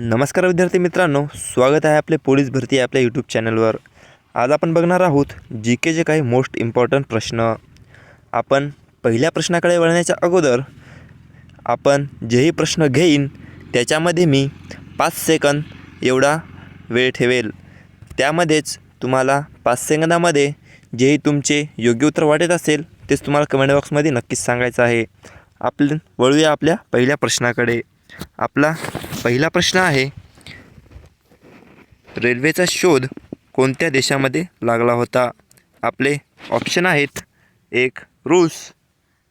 नमस्कार विद्यार्थी मित्रांनो स्वागत आहे आपले पोलीस भरती आपल्या यूट्यूब चॅनलवर आज आपण बघणार आहोत जी केचे काही मोस्ट इम्पॉर्टंट प्रश्न. आपण पहिल्या प्रश्नाकडे वळण्याच्या अगोदर आपण जेही प्रश्न घेईन त्याच्यामध्ये मी पाच सेकंद एवढा वेळ ठेवेल. त्यामध्येच तुम्हाला पाच सेकंदामध्ये जेही तुमचे योग्य उत्तर वाटत असेल तेच तुम्हाला कमेंट बॉक्समध्ये नक्कीच सांगायचं आहे. आपलं वळूया आपल्या पहिल्या प्रश्नाकडे. आपला पहिला प्रश्न आहे रेल्वेचा शोध कोणत्या देशामध्ये लागला होता? आपले ऑप्शन आहेत एक रूस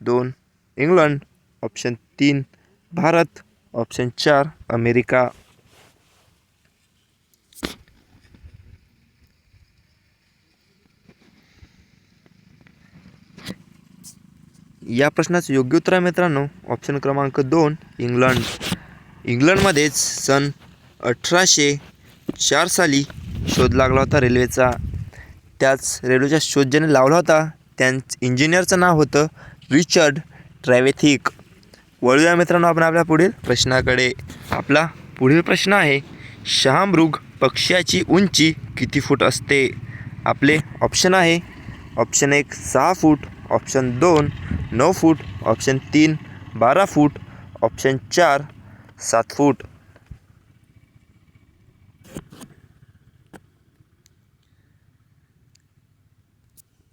दोन इंग्लंड ऑप्शन तीन भारत ऑप्शन चार अमेरिका. या प्रश्नाचं योग्य उत्तर आहे मित्रांनो. ऑप्शन क्रमांक दोन इंग्लंड. इंग्लंडमध्येच सन अठराशे चार साली शोध लागला होता रेल्वेचा. त्याच रेल्वेचा शोध ज्याने लावला होता त्यां इंजिनियरचं नाव होतं रिचर्ड ट्रॅवेथिक वळूया मित्रांनो आपण आपल्या पुढील प्रश्नाकडे. आपला पुढील प्रश्न आहे शहामृग पक्ष्याची उंची किती फूट असते? आपले ऑप्शन आहे ऑप्शन एक सहा फूट ऑप्शन दोन नऊ फूट ऑप्शन तीन बारा फूट ऑप्शन चार सात फूट.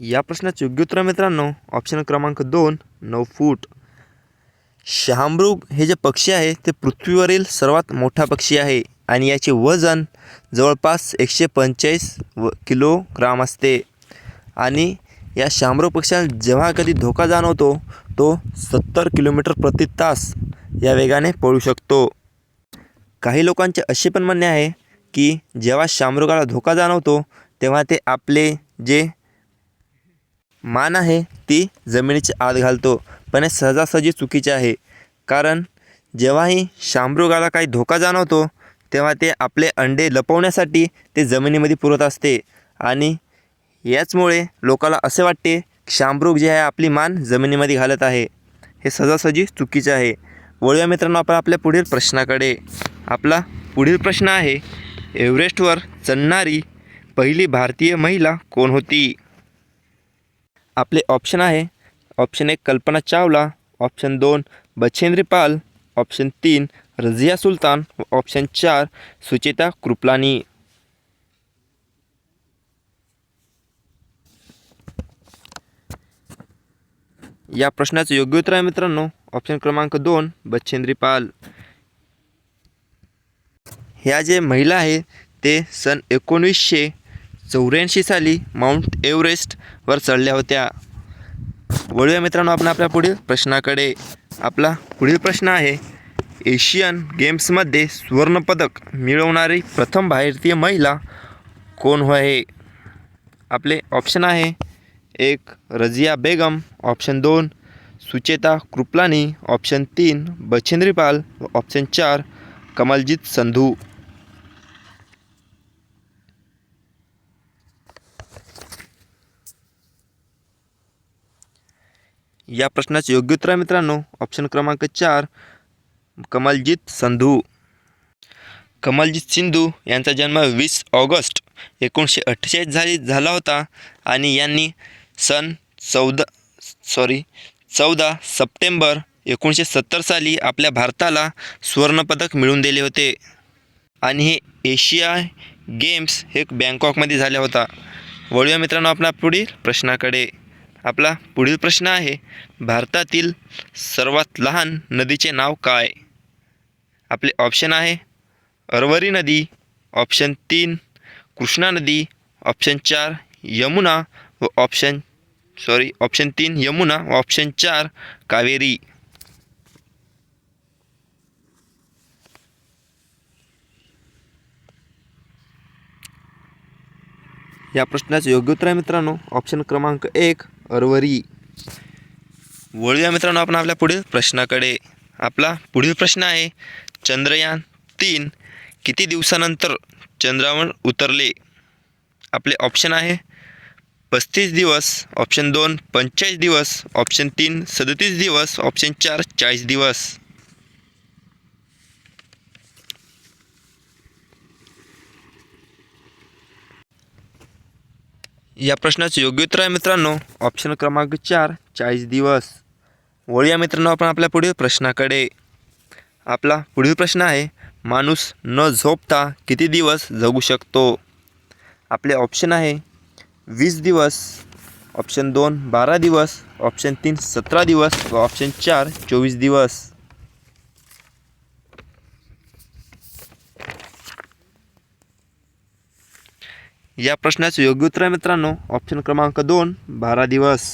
या प्रश्नाचे योग्य उत्तर मित्रांनो. ऑप्शन क्रमांक दोन नऊ फूट. शहामृग हे जे पक्षी आहे ते पृथ्वीवरील सर्वात मोठा पक्षी आहे आणि याचे वजन जवळपास एकशे पंचेचाळीस व किलोग्राम असते. आणि या शहामृग पक्ष्याला जेव्हा कधी धोका जाणवतो तो सत्तर किलोमीटर प्रति तास या वेगाने पळू शकतो. काही लोकांचे असे पण म्हणणे आहे की जेव्हा शामरुगाला धोका जाणवतो तेव्हा ते आपले जे मान आहे ती जमिनीच्या आत घालतो. पण हे सहजासहजी चुकीचे आहे. कारण जेव्हाही शामरुगाला काही धोका जाणवतो तेव्हा ते आपले अंडे लपवण्यासाठी ते जमिनीमध्ये पुरत असते. आणि याचमुळे लोकाला असे वाटते की जे आहे आपली मान जमिनीमध्ये घालत आहे. हे सहजासहजी चुकीचे आहे. वळूया मित्रांनो आपण आपल्या पुढील प्रश्नाकडे. आपला पुढील प्रश्न आहे एव्हरेस्टवर चढणारी पहिली भारतीय महिला कोण होती? आपले ऑप्शन आहे ऑप्शन एक कल्पना चावला ऑप्शन दोन बछेंद्री पाल ऑप्शन तीन रझिया सुलतान व ऑप्शन चार सुचेता कृपलानी. या प्रश्नाचं योग्य उत्तर आहे मित्रांनो. ऑप्शन क्रमांक दोन बच्छेंद्री पाल. ह्या जे महिला आहे ते सन एकोणीसशे चौऱ्याऐंशी साली माउंट एव्हरेस्टवर चढल्या होत्या. वळूया मित्रांनो आपण आपल्या पुढील प्रश्नाकडे. आपला पुढील प्रश्न आहे एशियन गेम्समध्ये सुवर्णपदक मिळवणारी प्रथम भारतीय महिला कोण हो आहे? आपले ऑप्शन आहे एक रजिया बेगम ऑप्शन दोन सुचेता कृपलानी ऑप्शन तीन बछेंद्री पाल व ऑप्शन चार कमलजीत संधू. या प्रश्नाचे योग्य उत्तर आहे मित्रांनो. ऑप्शन क्रमांक चार कमलजीत संधू. कमलजीत सिंधू यांचा जन्म वीस ऑगस्ट एकोणीसशे अठ्ठेचाळीस झाली झाला होता आणि यांनी सन चौदा सॉरी चौदा सप्टेंबर एकोणीसशे सत्तर साली आपल्या भारताला सुवर्णपदक मिळवून दिले होते. आणि हे एशिया गेम्स हे बँकॉकमध्ये झाला होता. वळूया मित्रांनो आपला पुढील प्रश्नाकडे. आपला पुढील प्रश्न आहे भारतातील सर्वात लहान नदीचे नाव काय? आपले ऑप्शन आहे अरवरी नदी ऑप्शन तीन कृष्णा नदी ऑप्शन चार यमुना व ऑप्शन सॉरी ऑप्शन तीन यमुना. व ऑप्शन चार कावेरी. या प्रश्नाचं योग्य उत्तर आहे मित्रांनो. ऑप्शन क्रमांक एक अरवरी. वळूया मित्रांनो आपण आपल्या पुढील प्रश्नाकडे. आपला पुढील प्रश्न आहे चंद्रयान तीन किती दिवसानंतर चंद्रावर उतरले? आपले ऑप्शन आहे पस्तीस दिवस ऑप्शन दोन पंचेचाळीस दिवस ऑप्शन तीन सदतीस दिवस ऑप्शन चार चाळीस दिवस. या प्रश्नाचं योग्य उत्तर आहे मित्रांनो ऑप्शन क्रमांक चार चाळीस दिवस. वळूया मित्रांनो आपण आपल्या पुढील प्रश्नाकडे. आपला पुढील प्रश्न आहे माणूस न झोपता किती दिवस जगू शकतो? आपले ऑप्शन आहे वीस दिवस ऑप्शन दोन बारा दिवस ऑप्शन तीन सतरा दिवस व ऑप्शन चार चोवीस दिवस. या प्रश्नाचं योग्य उत्तर आहे मित्रांनो. ऑप्शन क्रमांक दोन बारा दिवस.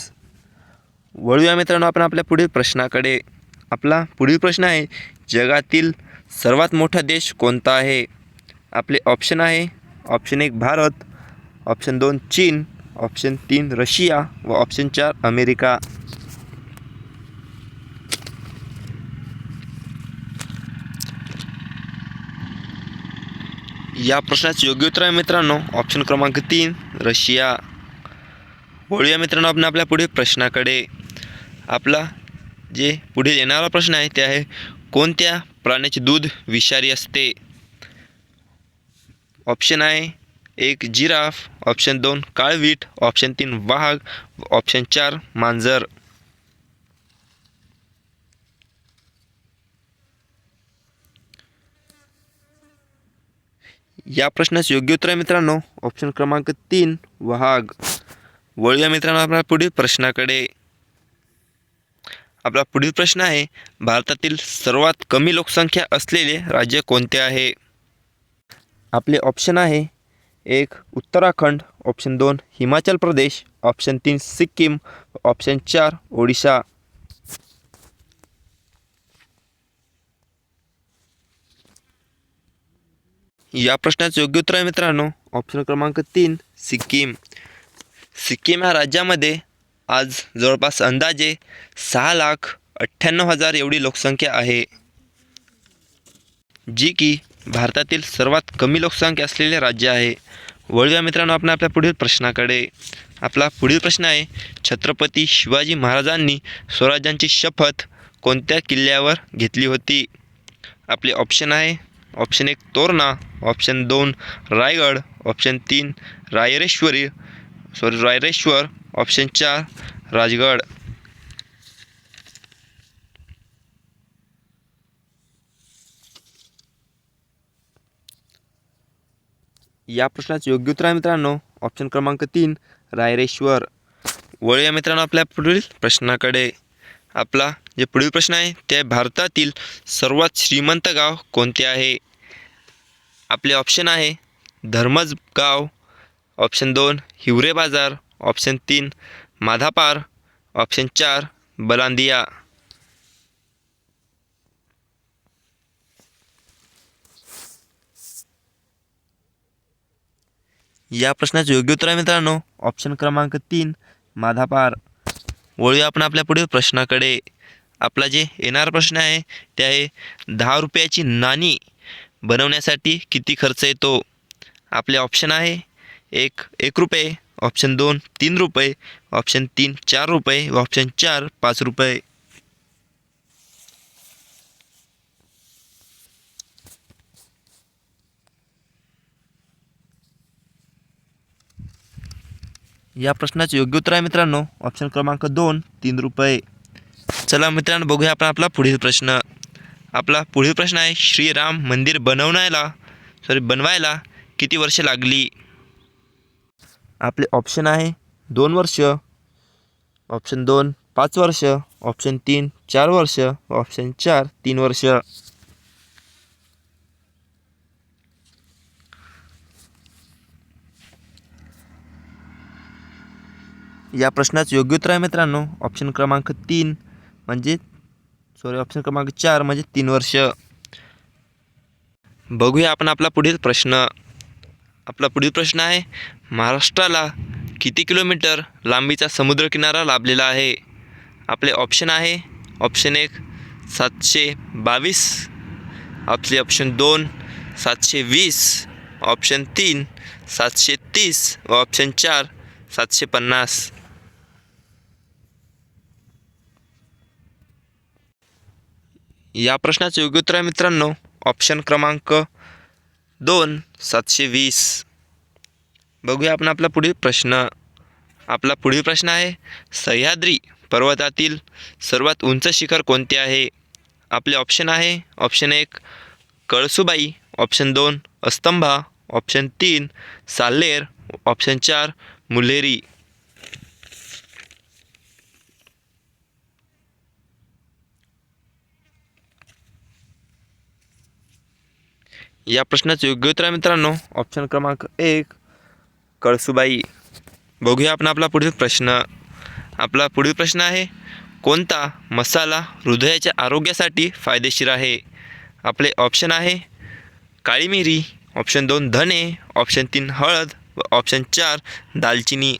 वळूया मित्रांनो आपण आपल्या पुढील प्रश्नाकडे. आपला पुढील प्रश्न आहे जगातील सर्वात मोठा देश कोणता आहे? आपले ऑप्शन आहे ऑप्शन एक भारत ऑप्शन दोन चीन ऑप्शन तीन रशिया व ऑप्शन चार अमेरिका. या प्रश्नाचे योग्य उत्तर आहे मित्रांनो. ऑप्शन क्रमांक तीन रशिया. वळूया मित्रांनो आपण आपल्या पुढील प्रश्नाकडे. आपला जे पुढे येणारा प्रश्न आहे ते आहे कोणत्या प्राण्याचे दूध विषारी असते? ऑप्शन आहे एक जिराफ ऑप्शन दोन काळवीट ऑप्शन तीन वाघ ऑप्शन चार मांजर. या प्रश्नास योग्य उत्तर आहे मित्रांनो. ऑप्शन क्रमांक तीन वाघ वळूया मित्रांनो आपल्या पुढील प्रश्नाकडे. आपला पुढील प्रश्न आहे भारतातील सर्वात कमी लोकसंख्या असलेले राज्य कोणते आहे? आपले ऑप्शन आहे एक उत्तराखंड ऑप्शन दोन हिमाचल प्रदेश ऑप्शन तीन सिक्कीम ऑप्शन चार ओडिशा. या प्रश्नाचं योग्य उत्तर आहे मित्रांनो. ऑप्शन क्रमांक तीन सिक्कीम. सिक्कीम ह्या राज्यामध्ये आज जवळपास अंदाजे सहा लाख अठ्ठ्याण्णव हजार एवढी लोकसंख्या आहे. जी की भारतातील सर्वात कमी लोकसंख्या असलेले राज्य आहे. वळूया मित्रांनो आपण आपल्या पुढील प्रश्नाकडे. आपला पुढील प्रश्न आहे छत्रपती शिवाजी महाराजांनी स्वराज्यांची शपथ कोणत्या किल्ल्यावर घेतली होती? आपले ऑप्शन आहे ऑप्शन एक तोरणा ऑप्शन दोन रायगड ऑप्शन तीन रायरेश्वरी सॉरी रायरेश्वर ऑप्शन चार राजगड. या प्रश्नाचं योग्य उत्तर आहे मित्रांनो. ऑप्शन क्रमांक तीन रायरेश्वर. वळूया मित्रांनो आपल्या पुढील प्रश्नाकडे. आपला जे पुढील प्रश्न आहे ते भारतातील सर्वात श्रीमंत गाव कोणते आहे? आपले ऑप्शन आहे धर्मज गाव. ऑप्शन दोन हिवरे बाजार. ऑप्शन तीन माधापार. ऑप्शन चार बलांदिया. या प्रश्नाचं योग्य उत्तर आहे मित्रांनो. ऑप्शन क्रमांक तीन माधापार. वळूया आपण आपल्या पुढील प्रश्नाकडे. आपला जे येणार प्रश्न आहे ते आहे दहा रुपयाची नाणी बनवण्यासाठी किती खर्च येतो? आपले ऑप्शन आहे एक एक रुपये. ऑप्शन दोन तीन रुपये. ऑप्शन तीन चार रुपये. व ऑप्शन चार पाच रुपये. या प्रश्नाचे योग्य उत्तर आहे मित्रांनो. ऑप्शन क्रमांक दोन तीन रुपये. चला मित्रांनो बघूया आपण आपला पुढील प्रश्न. आपला पुढील प्रश्न आहे श्रीराम मंदिर बनवण्याला सॉरी बनवायला किती वर्ष लागली? आपले ऑप्शन आहे दोन वर्ष. ऑप्शन दोन पाच वर्ष. ऑप्शन तीन चार वर्ष. ऑप्शन चार तीन वर्ष. या प्रश्नाचं योग्य उत्तर आहे मित्रांनो. ऑप्शन क्रमांक तीन म्हणजे सॉरी ऑप्शन क्रमांक चार म्हणजे तीन वर्ष. बघूया आपण आपला पुढील प्रश्न. आपला पुढील प्रश्न आहे महाराष्ट्राला किती किलोमीटर लांबीचा समुद्रकिनारा लाभलेला आहे? आपले ऑप्शन आहे ऑप्शन एक सातशे बावीस आपले ऑप्शन दोन सातशे वीस ऑप्शन तीन सातशे तीस व ऑप्शन चार सातशे पन्नास. या प्रश्नाचं योग्य उत्तर आहे मित्रांनो. ऑप्शन क्रमांक दोन सातशे वीस. बघूया आपण आपला पुढील प्रश्न. आपला पुढील प्रश्न आहे सह्याद्री पर्वतातील सर्वात उंच शिखर कोणते आहे? आपले ऑप्शन आहे ऑप्शन एक कळसुबाई ऑप्शन दोन अस्तंभा ऑप्शन तीन साल्लेर ऑप्शन चार मुलेरी. या प्रश्नाचं योग्य उत्तर आहे मित्रांनो. ऑप्शन क्रमांक एक कळसुबाई. बघूया आपण आपला पुढील प्रश्न. आपला पुढील प्रश्न आहे कोणता मसाला हृदयाच्या आरोग्यासाठी फायदेशीर आहे? आपले ऑप्शन आहे काळी मिरी. ऑप्शन दोन धने. ऑप्शन तीन हळद. व ऑप्शन चार दालचिनी.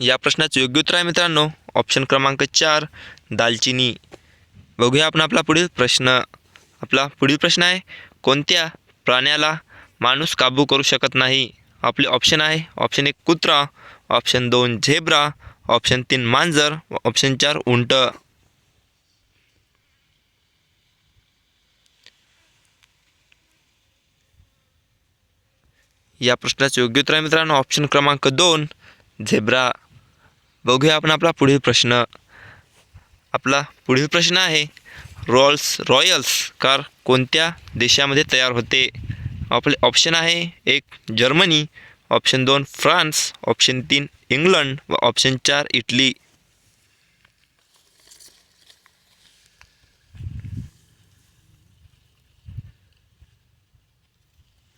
या प्रश्नाचं योग्य उत्तर आहे मित्रांनो. ऑप्शन क्रमांक चार दालचिनी. बघूया आपण आपला पुढील प्रश्न. आपला पुढील प्रश्न आहे कोणत्या प्राण्याला माणूस काबू करू शकत नाही? आपले ऑप्शन आहे ऑप्शन एक कुत्रा ऑप्शन दोन झेब्रा ऑप्शन तीन मांजर ऑप्शन चार उंट. या प्रश्नाचं योग्य उत्तर आहे मित्रांनो ऑप्शन क्रमांक दोन झेब्रा बघूया आपण आपला पुढील प्रश्न. आपला पुढील प्रश्न आहे रॉल्स रॉयल्स कार कोणत्या देशामध्ये तयार होते? आपले ऑप्शन आहे एक जर्मनी ऑप्शन दोन फ्रान्स ऑप्शन तीन इंग्लंड व ऑप्शन चार इटली.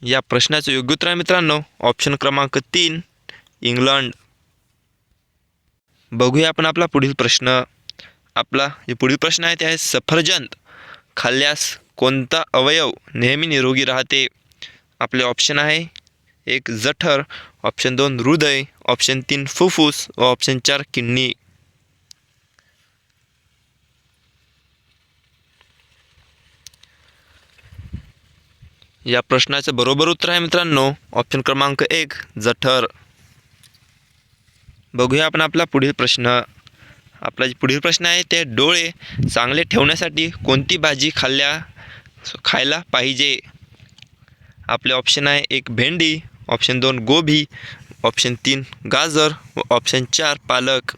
या प्रश्नाचं योग्य उत्तर आहे मित्रांनो ऑप्शन क्रमांक तीन इंग्लंड. बघूया आपण आपला पुढील प्रश्न. आपला जे पुढील प्रश्न आहे ते आहे सफरजंत खाल्ल्यास कोणता अवयव नेहमी निरोगी राहते? आपले ऑप्शन आहे एक जठर ऑप्शन दोन हृदय ऑप्शन तीन फुफ्फुस व ऑप्शन चार किडनी. या प्रश्नाचं बरोबर उत्तर आहे मित्रांनो ऑप्शन क्रमांक एक जठर. बघूया आपण आपला पुढील प्रश्न. आपला जे पुढील प्रश्न आहे ते डोळे चांगले ठेवण्यासाठी कोणती भाजी खाल्ल्या खायला पाहिजे? आपले ऑप्शन आहे एक भेंडी ऑप्शन दोन गोभी ऑप्शन तीन गाजर व ऑप्शन चार पालक.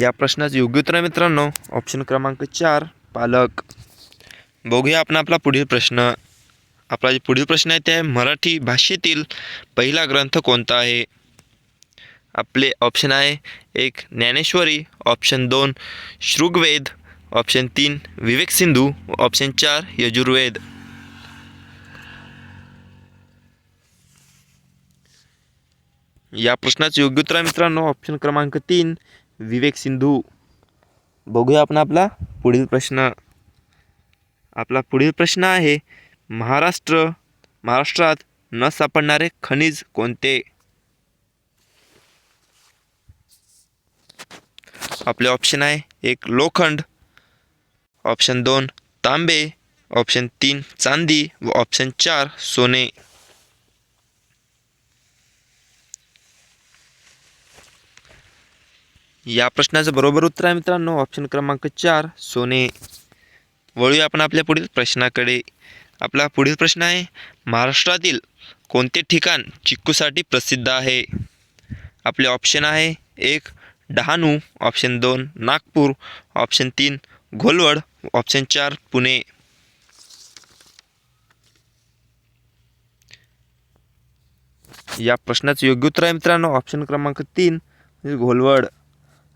या प्रश्नाचं योग्य उत्तर आहे मित्रांनो ऑप्शन क्रमांक चार पालक. बघूया आपण आपला पुढील प्रश्न. आपला जे पुढील प्रश्न आहे ते आहे मराठी भाषेतील पहिला ग्रंथ कोणता आहे? आपले ऑप्शन आहे एक ज्ञानेश्वरी ऑप्शन दोन शृगवेद ऑप्शन तीन विवेक सिंधू ऑप्शन चार यजुर्वेद. या प्रश्नाचं योग्य उत्तर आहे मित्रांनो ऑप्शन क्रमांक तीन विवेक सिंधू. बघूया आपण आपला पुढील प्रश्न. आपला पुढील प्रश्न आहे महाराष्ट्र महाराष्ट्रात न सापडणारे खनिज कोणते? आपले ऑप्शन आहे एक लोखंड ऑप्शन दोन तांबे ऑप्शन तीन चांदी व ऑप्शन चार सोने. या प्रश्नाचं बरोबर उत्तर आहे मित्रांनो ऑप्शन क्रमांक चार सोने. वळूया आपण आपल्या पुढील प्रश्नाकडे. आपला पुढील प्रश्न आहे महाराष्ट्रातील कोणते ठिकाण चिक्कूसाठी प्रसिद्ध आहे? आपले ऑप्शन आहे एक डहाणू ऑप्शन दोन नागपूर ऑप्शन तीन घोलवड ऑप्शन चार पुणे. या प्रश्नाचं योग्य उत्तर आहे मित्रांनो ऑप्शन क्रमांक तीन म्हणजे घोलवड.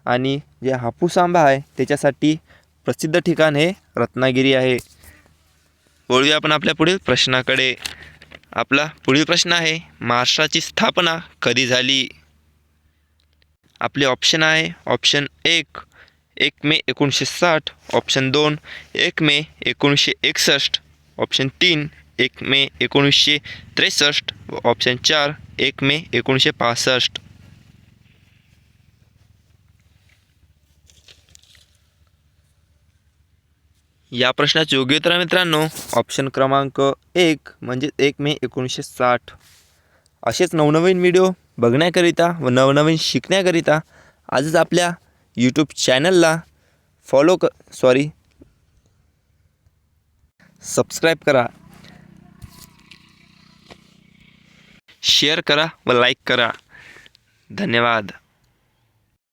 आणि जे हापूस आंबा आहे त्याच्यासाठी प्रसिद्ध ठिकाण हे रत्नागिरी आहे. वळूया आपण आपल्या पुढील प्रश्नाकडे. आपला पुढील प्रश्न आहे महाराष्ट्राची स्थापना कधी झाली? आपले ऑप्शन आहे ऑप्शन एक एक मे एकोणीसशे साठ ऑप्शन दोन एक मे एकोणीसशे एकसष्ट ऑप्शन तीन एक मे एकोणीसशे त्रेसष्ट व ऑप्शन चार एक मे एकोणीसशे पासष्ट. या प्रश्नाचे योग्य उत्तर मित्रांनो. ऑप्शन क्रमांक एक म्हणजे एक मे एकोणीसशे साठ. असेच नवनवीन व्हिडिओ बघण्याकरिता व नवनवीन शिकण्याकरिता आजच आपल्या यूट्यूब चॅनलला फॉलो क सॉरी सबस्क्राईब करा. शेअर करा व लाईक करा. धन्यवाद.